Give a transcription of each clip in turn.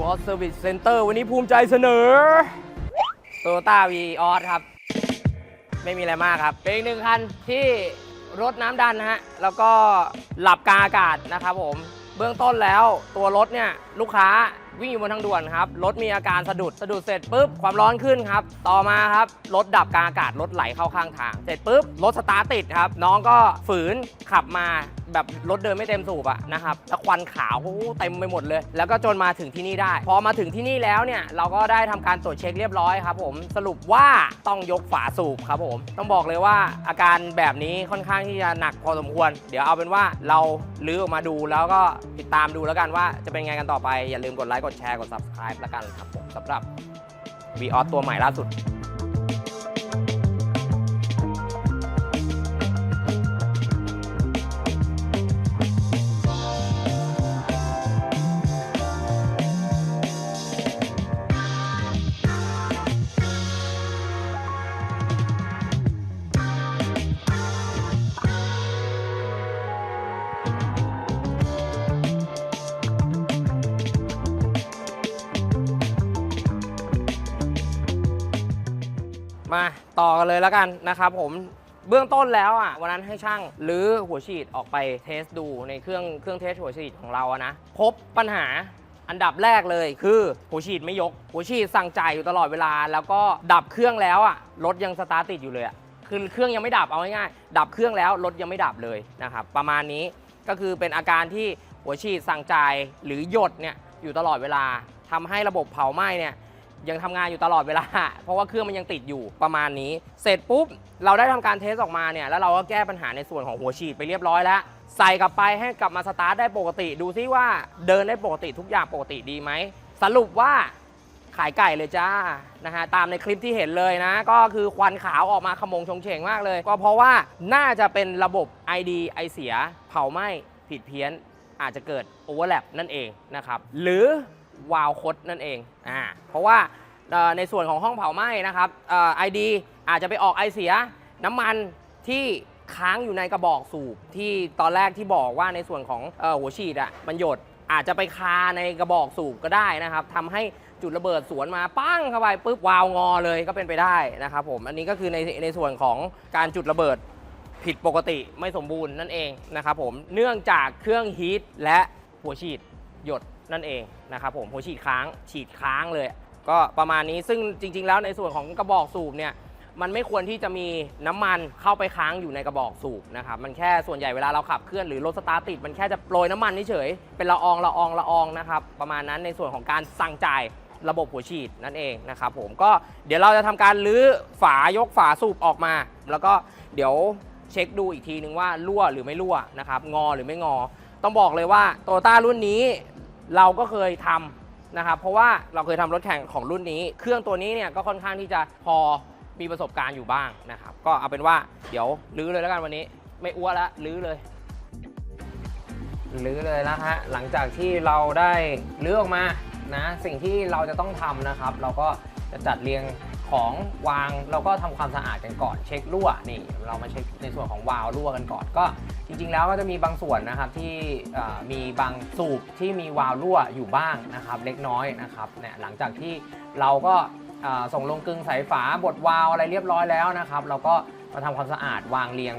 วอ t เซอร์วิสเซ็นเตอร์วันนี้ภูมิใจเสนอ Toyota v ีออสครับ ไม่มีอะไรมากครับ เป็นอีกหนึ่งคันที่รถน้ำดันนะฮะ แล้วก็หลับกาอากาศนะครับผม เบื้องต้นแล้วตัวรถเนี่ยลูกค้าวิ่งอยู่บนทางด่วนครับ รถมีอาการสะดุด สะดุดเสร็จปุ๊บ ความร้อนขึ้นครับ ต่อมาครับ รถดับกลางอากาศ รถไหลเข้าข้างทาง เสร็จปุ๊บ รถสตาร์ทติดครับ น้องก็ฝืนขับมา แบบรถเดินไม่เต็มสูบอะนะครับแล้วควันขาวเต็มไปหมดเลย แล้วก็จนมาถึงที่นี่ได้ พอมาถึงที่นี่แล้วเนี่ยเราก็ได้ทำการตรวจเช็คเรียบร้อยครับผมสรุปว่าต้องยกฝาสูบครับผมต้องบอกเลยว่าอาการแบบนี้ค่อนข้างที่จะหนักพอสมควร เดี๋ยวเอาเป็นว่าเราลื้อออกมาดูแล้วก็ติดตามดูแล้วกันว่าจะเป็นไงกันต่อไปอย่าลืมกดไลค์กดแชร์กด subscribe แล้วกันครับผมสำหรับ v ีออสตัวใหม่ล่าสุด มาต่อกันเลยแล้วกันนะครับผมเบื้องต้นแล้วอะวันนั้นให้ช่างหรือหัวฉีดออกไปเทสดูในเครื่องเครื่องเทสหัวฉีดของเราอะนะพบปัญหาอันดับแรกเลยคือหัวฉีดไม่ยก หัวฉีดสั่งจ่ายอยู่ตลอดเวลา แล้วก็ดับเครื่องแล้วอะรถยังสตาร์ทติดอยู่เลยอะคือเครื่องยังไม่ดับเอาง่ายๆดับเครื่องแล้วรถยังไม่ดับเลยนะครับประมาณนี้ก็คือเป็นอาการที่หัวฉีดสั่งจ่ายหรือหยดเนี่ยอยู่ตลอดเวลาทำให้ระบบเผาไหม้เนี่ย ยังทำงานอยู่ตลอดเวลา เพราะว่าเครื่องมันยังติดอยู่ประมาณนี้ เสร็จปุ๊บ เราได้ทำการเทสออกมาเนี่ย แล้วเราก็แก้ปัญหาในส่วนของหัวฉีดไปเรียบร้อยแล้ว ใส่กลับไปให้กลับมาสตาร์ทได้ปกติ ดูซิว่าเดินได้ปกติทุกอย่างปกติดีไหม สรุปว่าขายไก่เลยจ้า นะฮะ ตามในคลิปที่เห็นเลยนะ ก็คือควันขาวออกมาขมงชงเฉงมากเลย ก็เพราะว่าน่าจะเป็นระบบ ID ไอเสีย เผาไหม้ผิดเพี้ยน อาจจะเกิดโอเวอร์แลปนั่นเองนะครับ หรือวาล์วคดนั่นเอง อ่า เพราะว่า ในส่วนของห้องเผาไหม้นะครับไอดีอาจจะไปออกไอเสียน้ำมันที่ค้างอยู่ในกระบอกสูบที่ตอนแรกที่บอกว่าในส่วนของอหัวฉีดอะมันหยดอาจจะไปคาในกระบอกสูบก็ได้นะครับทำให้จุดระเบิดสวนมาปั้งเข้าไปปุ๊บวาวงอเลยก็เป็นไปได้นะครับผมอันนี้ก็คือในในส่วนของการจุดระเบิดผิดปกติไม่สมบูรณ์นั่นเองนะครับผมเนื่องจากเครื่องฮีทและหัวฉีดหยดนั่นเองนะครับผมหัวฉีดค้างฉีดค้างเลย ก็ประมาณนี้ซึ่งจริง ๆ แล้วในส่วนของกระบอกสูบเนี่ยมันไม่ควรที่จะมีน้ำมันเข้าไปค้างอยู่ในกระบอกสูบนะครับมันแค่ส่วนใหญ่เวลาเราขับเคลื่อนหรือรถสตาร์ติดมันแค่จะโปรยน้ำมันเฉยเป็นละอองละอองละอองนะครับประมาณนั้นในส่วนของการสั่งจ่ายระบบหัวฉีดนั่นเองนะครับผมก็เดี๋ยวเราจะทำการลื้อฝายกฝาสูบออกมา แล้วก็เดี๋ยวเช็คดูอีกทีนึงว่ารั่วหรือไม่รั่วนะครับงอหรือไม่งอ ต้องบอกเลยว่าโตโยต้ารุ่นนี้เราก็เคยทำ นะครับเพราะว่าเราเคยทำรถแข่งของรุ่นนี้ เครื่องตัวนี้เนี่ยก็ค่อนข้างที่จะพอมีประสบการณ์อยู่บ้างนะครับ ก็เอาเป็นว่าเดี๋ยวลื้อเลยแล้วกันวันนี้ ไม่อ้วนล้วลื้อเลยลื้อเลยนะฮะหลังจากที่เราได้ลื้อออกมานะสิ่งที่เราจะต้องทำนะครับ เราก็จะจัดเรียงของวางแล้วก็ทำความสะอาดกันก่อนเช็ครั่วนี่ เรามาเช็ค ในส่วนของวาล์วรั่วกันก่อนก็จริงๆ แล้วก็จะมีบางส่วนนะครับที่มีบางสูบที่มีวาล์วรั่วอยู่บ้างนะครับ เล็กน้อยนะครับเนี่ยหลังจากที่เราก็ส่งลงกึงสายฝาบดวาล์วอะไรเรียบร้อยแล้วนะครับ เราก็มาทำความสะอาดวางเรียง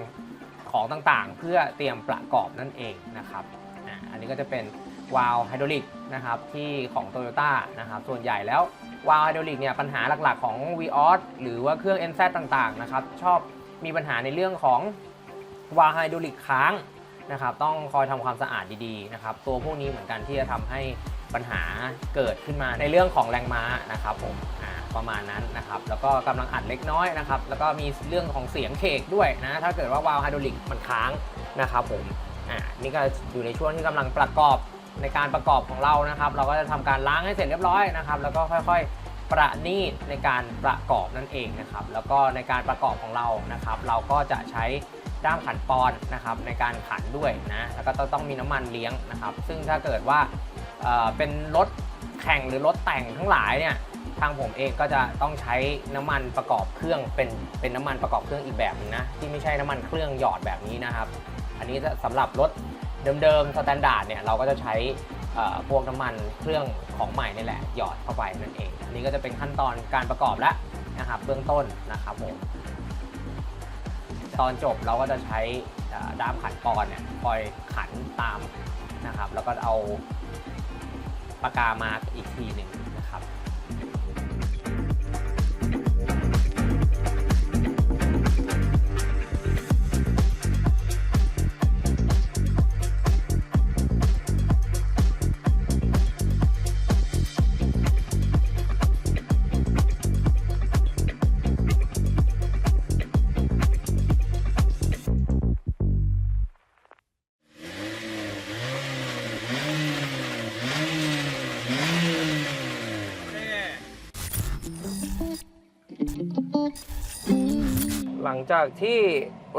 ของต่างๆ เพื่อเตรียมประกอบนั่นเองนะครับอันนี้ก็จะเป็นวาล์วไฮดรอลิกนะครับที่ของ t o y ยต้นะครับส่วนใหญ่แล้ววาล์วไฮดรอลิกเนี่ยปัญหาหลักๆของ v ีออสหรือว่าเครื่อง NZ ต่างๆนะครับชอบ มีปัญหาในเรื่องของวาล์วไฮดรอลิกค้างนะครับต้องคอยทำความสะอาดดีๆนะครับตัวพวกนี้เหมือนกันที่จะทำให้ปัญหาเกิดขึ้นมาในเรื่องของแรงม้านะครับผมอ่าประมาณนั้นนะครับแล้วก็กำลังอัดเล็กน้อยนะครับแล้วก็มีเรื่องของเสียงเคกด้วยนะถ้าเกิดว่าวาล์วไฮดรอลิกมันค้างนะครับผมอ่านี่ก็อยู่ในช่วงที่กำลังประกอบในการประกอบของเรานะครับ เราก็จะทำการล้างให้เสร็จเรียบร้อยนะครับแล้วก็ค่อยๆ ประณีตในการประกอบนั่นเองนะครับ แล้วก็ในการประกอบของเรานะครับ เราก็จะใช้ด้ามขันปอนนะครับในการขันด้วยนะแล้วก็ต้องมีน้ำมันเลี้ยงนะครับ ซึ่งถ้าเกิดว่าเเป็นรถแข่งหรือรถแต่งทั้งหลายเนี่ยทางผมเองก็จะต้องใช้น้ำมันประกอบเครื่องเป็นเป็นน้ำมันประกอบเครื่องอีกแบบนึงนะที่ไม่ใช่น้ำมันเครื่องหยอดแบบนี้นะครับ อันนี้สำหรับรถเดิมๆสแตนดาร์ดเนี่ยเราก็จะใช้ พวกน้ำมันเครื่องของใหม่นี่แหละหยอดเข้าไปนั่นเอง อันนี้ก็จะเป็นขั้นตอนการประกอบแล้วนะครับเบื้องต้นนะครับผมตอนจบเราก็จะใช้ด้ามขันปอนเนี่ยคอยขันตามนะครับ แล้วก็เอาปากกามาร์กอีกทีหนึ่ง หลังจากที่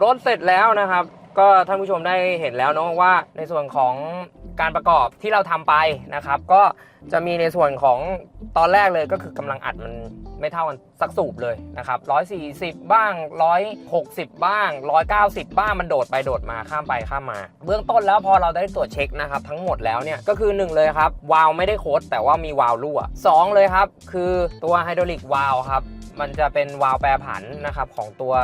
รถเสร็จแล้วนะครับ ก็ท่านผู้ชมได้เห็นแล้วเนาะว่าในส่วนของการประกอบที่เราทำไปนะครับ ก็จะมีในส่วนของตอนแรกเลยก็คือกำลังอัดมันไม่เท่ากันสักสูบเลยนะครับ140 บ้าง 160 บ้าง 190 บ้างมันโดดไปโดดมาข้ามไปข้ามมา เบื้องต้นแล้วพอเราได้ตรวจเช็คนะครับทั้งหมดแล้วเนี่ยก็คือ 1 เลยครับวาล์วไม่ได้โคดแต่ว่ามีวาล์วรั่ว 2 เลยครับ คือตัวไฮดรอลิกวาล์วครับ มันจะเป็นวาล์วแปรผันนะครับของตัว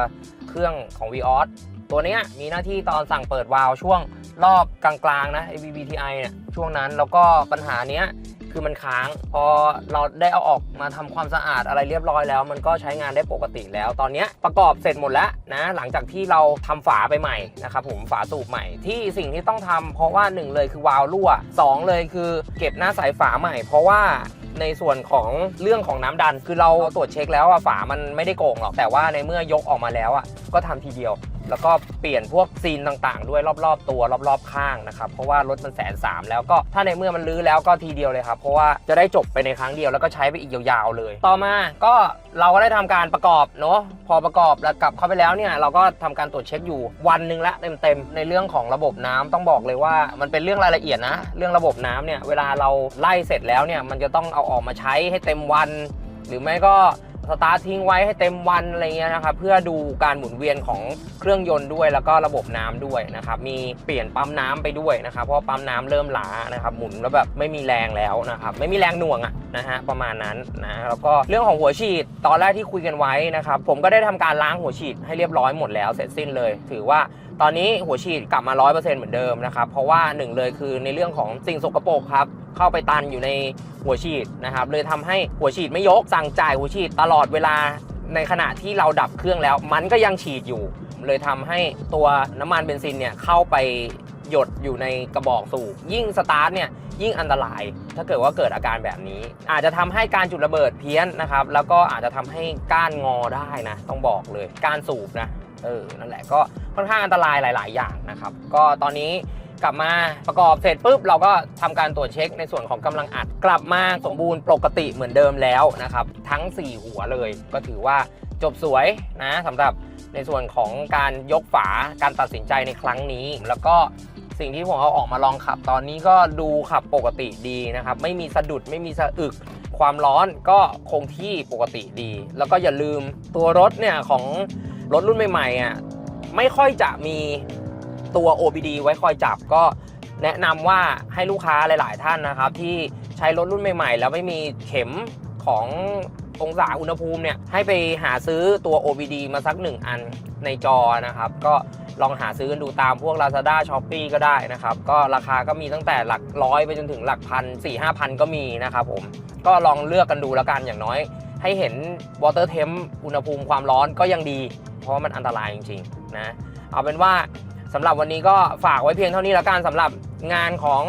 เครื่องของ v ีออสตัวนี้มีหน้าที่ตอนสั่งเปิดวาล์วช่วงรอบกลางๆนะ ABBTI เนี่ยช่วงนั้นแล้วก็ปัญหาเนี้ยคือมันค้าง พอเราได้เอาออกมาทำความสะอาดอะไรเรียบร้อยแล้ว มันก็ใช้งานได้ปกติแล้ว ตอนนี้ประกอบเสร็จหมดแล้วนะ หลังจากที่เราทำฝาไปใหม่นะครับผมฝาสูบใหม่ที่สิ่งที่ต้องทำเพราะว่าหนึ่งเลยคือวาล์วรั่วสองเลยคือเก็บหน้าสายฝาใหม่ เพราะว่า ในส่วนของเรื่องของน้ำดัน คือเราตรวจเช็คแล้วอะฝามันไม่ได้โกงหรอกแต่ว่าในเมื่อยกออกมาแล้วอะก็ทำทีเดียว แล้วก็เปลี่ยนพวกซีนต่างๆ ด้วยรอบๆ ตัวรอบๆข้างนะครับเพราะว่ารถมันแสนสามแล้วก็ถ้าในเมื่อมันลื้อแล้วก็ทีเดียวเลยครับเพราะว่าจะได้จบไปในครั้งเดียวแล้วก็ใช้ไปอีกยาวๆเลย ต่อมาก็เราก็ได้ทำการประกอบเนาะพอประกอบแล้วกลับเข้าไปแล้วเนี่ยเราก็ทำการตรวจเช็คอยู่วันหนึ่งละเต็มๆในเรื่องของระบบน้ำต้องบอกเลยว่ามันเป็นเรื่องรายละเอียดนะ เรื่องระบบน้ำเนี่ยเวลาเราไล่เสร็จแล้วเนี่ยมันจะต้องเอาออกมาใช้ให้เต็มวัน หรือไม่ก็ สตาร์ททิ้งไว้ให้เต็มวันอะไรเงี้ยนะครับเพื่อดูการหมุนเวียนของเครื่องยนต์ด้วย แล้วก็ระบบน้ำด้วยนะครับมีเปลี่ยนปั๊มน้ำไปด้วยนะครับเพราะปั๊มน้ำเริ่มล้านะครับหมุนแล้วแบบไม่มีแรงแล้วนะครับไม่มีแรงหน่วงอะนะฮะประมาณนั้นนะแล้วก็เรื่องของหัวฉีดตอนแรกที่คุยกันไว้นะครับผมก็ได้ทำการล้างหัวฉีดให้เรียบร้อยหมดแล้วเสร็จสิ้นเลย ถือว่า ตอนนี้หัวฉีดกลับมา 100%เหมือนเดิมนะครับ เพราะว่าหนึ่งเลยคือในเรื่องของสิ่งสกปรกครับ เข้าไปตันอยู่ในหัวฉีดนะครับ เลยทำให้หัวฉีดไม่ยก สั่งจ่ายหัวฉีดตลอดเวลาในขณะที่เราดับเครื่องแล้ว มันก็ยังฉีดอยู่ เลยทำให้ตัวน้ำมันเบนซินเนี่ยเข้าไปหยดอยู่ในกระบอกสูบยิ่งสตาร์ทเนี่ยยิ่งอันตราย ถ้าเกิดว่าเกิดอาการแบบนี้ อาจจะทำให้การจุดระเบิดเพี้ยนนะครับ แล้วก็อาจจะทำให้ก้านงอได้นะ ต้องบอกเลยก้านสูบนะ เออนั่นแหละก็ค่อนข้างอันตรายหลาย ๆ อย่างนะครับ ก็ตอนนี้กลับมาประกอบเสร็จปุ๊บเราก็ทำการตรวจเช็คในส่วนของกำลังอัด กลับมาสมบูรณ์ปกติเหมือนเดิมแล้วนะครับ ทั้ง 4 หัวเลยก็ถือว่าจบสวยนะสำหรับในส่วนของการยกฝาการตัดสินใจในครั้งนี้ แล้วก็สิ่งที่ผมเอาออกมาลองขับ ตอนนี้ก็ดูขับปกติดีนะครับ ไม่มีสะดุดไม่มีสะอึก ความร้อนก็คงที่ปกติดี แล้วก็อย่าลืมตัวรถเนี่ยของ รถรุ่นใหม่ๆอะไม่ค่อยจะมีตัว OBD ไว้คอยจับก็แนะนำว่าให้ลูกค้าหลาย ๆ ท่านนะครับ ที่ใช้รถรุ่นใหม่ ๆ แล้วไม่มีเข็มขององศาอุณหภูมิเนี่ยให้ไปหาซื้อตัว OBD มาสักหนึ่งอันในจอนะครับ ก็ลองหาซื้อกันดูตามพวก Lazada s h o p e e ก็ได้นะครับ ก็ราคาก็มีตั้งแต่หลักร้อยไปจนถึงหลักพันสี่ห้าพันก็มีนะครับผม ก็ลองเลือกกันดูแล้วกันอย่างน้อย ให้เห็น water temp อุณหภูมิความร้อนก็ยังดี ราะมันอันตรายจริงๆนะเอาเป็นว่าสำหรับวันนี้ก็ฝากไว้เพียงเท่านี้แล้วกันสำหรับงานของ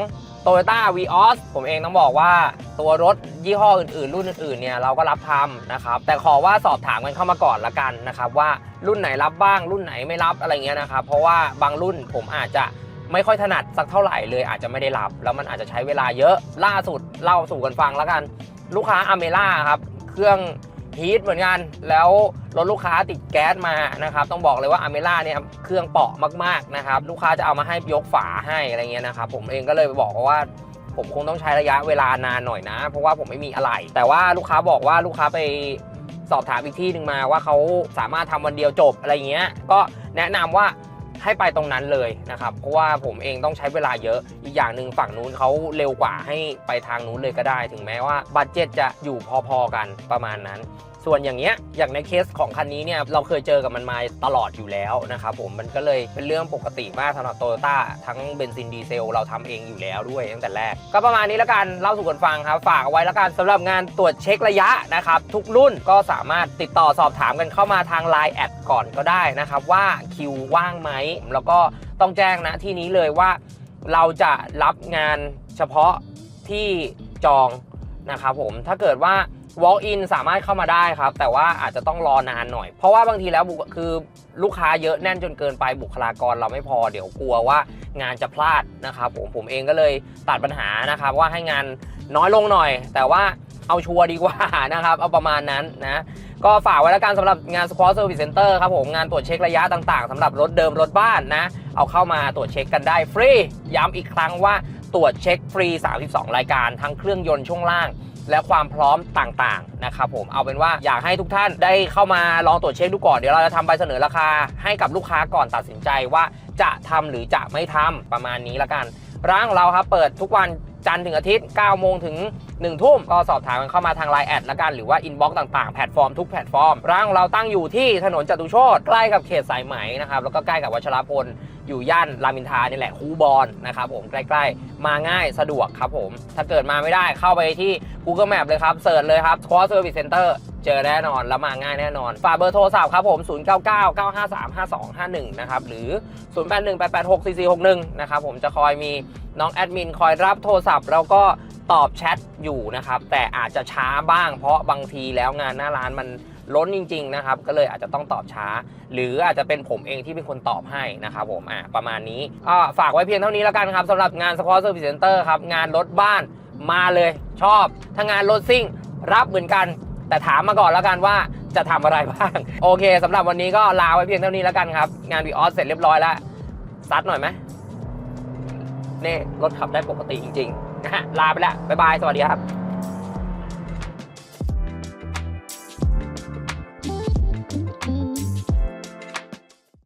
Toyota Vios ผมเองต้องบอกว่าตัวรถยี่ห้ออื่นๆ รุ่นอื่นๆเนี่ยเราก็รับทำนะครับแต่ขอว่าสอบถามกันเข้ามาก่อนละกันนะครับว่ารุ่นไหนรับบ้างรุ่นไหนไม่รับอะไรเงี้ยนะครับเพราะว่าบางรุ่นผมอาจจะไม่ค่อยถนัดสักเท่าไหร่เลยอาจจะไม่ได้รับ แล้วมันอาจจะใช้เวลาเยอะล่าสุดเล่าสู่กันฟังแล้วกัน ลูกค้าอเมล่าครับเครื่องฮีทเหมือนกันแล้ว รถลูกค้าติดแก๊สมานะครับ ต้องบอกเลยว่าอเมล่าเนี่ยเครื่องเปาะมากๆนะครับ ลูกค้าจะเอามาให้ยกฝาให้อะไรเงี้ยนะครับ ผมเองก็เลยบอกว่าผมคงต้องใช้ระยะเวลานานหน่อยนะ เพราะว่าผมไม่มีอะไร แต่ว่าลูกค้าบอกว่าลูกค้าไปสอบถามอีกที่หนึ่งมาว่าเขาสามารถทำวันเดียวจบอะไรเงี้ย ก็แนะนำว่าให้ไปตรงนั้นเลยนะครับ เพราะว่าผมเองต้องใช้เวลาเยอะ อีกอย่างหนึ่งฝั่งนู้นเขาเร็วกว่าให้ไปทางนู้นเลยก็ได้ ถึงแม้ว่าบัตเจ็ตจะอยู่พอๆกันประมาณนั้น ส่วนอย่างเงี้ยอย่างในเคสของคันนี้เนี่ยเราเคยเจอกับมันมาตลอดอยู่แล้วนะครับผมมันก็เลยเป็นเรื่องปกติมากสำหรับโตโยต้าทั้งเบนซินดีเซลเราทำเองอยู่แล้วด้วยตั้งแต่แรก ก็ประมาณนี้แล้วกันเล่าสู่กันฟังครับ ฝากเอาไว้แล้วกันสำหรับงานตรวจเช็คระยะนะครับทุกรุ่นก็สามารถติดต่อสอบถามกันเข้ามาทาง Line แอดก่อนก็ได้นะครับว่าคิวว่างไหมแล้วก็ต้องแจ้งนะที่นี้เลยว่า เราจะรับงานเฉพาะที่จองนะครับผมถ้าเกิดว่า walk in สามารถเข้ามาได้ครับ แต่ว่าอาจจะต้องรอนานหน่อย เพราะว่าบางทีแล้วคือลูกค้าเยอะแน่นจนเกินไปบุคลากรเราไม่พอเดี๋ยวกลัวว่างานจะพลาดนะครับผมผมเองก็เลยตัดปัญหานะครับ ว่าให้งานน้อยลงหน่อย แต่ว่าเอาชัวร์ดีกว่านะครับ เอาประมาณนั้นนะก็ฝากไว้แล้วกันสำหรับงาน Squad Service Center ครับผมงานตรวจเช็คระยะต่างๆสำหรับรถเดิมรถบ้านนะ เอาเข้ามาตรวจเช็คกันได้ฟรี ย้ำอีกครั้งว่าตรวจเช็คฟรี 32 รายการทั้งเครื่องยนต์ช่วงล่าง และความพร้อมต่างๆนะครับผมเอาเป็นว่าอยากให้ทุกท่านได้เข้ามาลองตรวจเช็คดูก่อนเดี๋ยวเราจะทำใบเสนอราคาให้กับลูกค้าก่อนตัดสินใจว่าจะทำหรือจะไม่ทำประมาณนี้ละกัน ร้านของเราครับเปิดทุกวันจันทร์ถึงอาทิตย์ 9 โมงถึง 1 ทุ่ม ก็สอบถามกันเข้ามาทาง Line แอดละกัน หรือว่าอินบ็อกซ์ต่างๆ แพลตฟอร์มทุกแพลตฟอร์ม ร้านของเราตั้งอยู่ที่ถนนจตุโชตใกล้กับเขตสายไหมนะครับ แล้วก็ใกล้กับวัชรพล อยู่ย่านรามอินทรานี่แหละคูบอลนะครับผมใกล้ๆ มาง่ายสะดวกครับผม ถ้าเกิดมาไม่ได้เข้าไปที่ Google Map เลยครับเสิร์ชเลยครับ Squad Service Center เจอแน่นอน แล้วมาง่ายแน่นอน ฝากเบอร์โทรศัพท์ครับผม 0999535251 นะครับ หรือ 0818864461 นะครับผมจะคอยมีน้องแอดมินคอยรับโทรศัพท์ แล้วก็ตอบแชทอยู่นะครับ แต่อาจจะช้าบ้างเพราะบางทีแล้วงานหน้าร้านมัน ล้นจริง ๆ นะครับ ก็เลยอาจจะต้องตอบช้า หรืออาจจะเป็นผมเองที่เป็นคนตอบให้นะครับผมอะประมาณนี้ก็ฝากไว้เพียงเท่านี้แล้วกันครับสำหรับงาน Squad Service Center ครับงานรถบ้านมาเลยชอบถ้างานรถซิ่ง รับเหมือนกัน แต่ถามมาก่อนแล้วกันว่าจะทำอะไรบ้าง โอเคสำหรับวันนี้ก็ลาไว้เพียงเท่านี้แล้วกันครับ งานวีออสเสร็จเรียบร้อยแล้วซัดหน่อยไหมนี่รถขับได้ปกติจริงๆนะฮะลาไปแล้วบ๊ายบาย สวัสดีครับ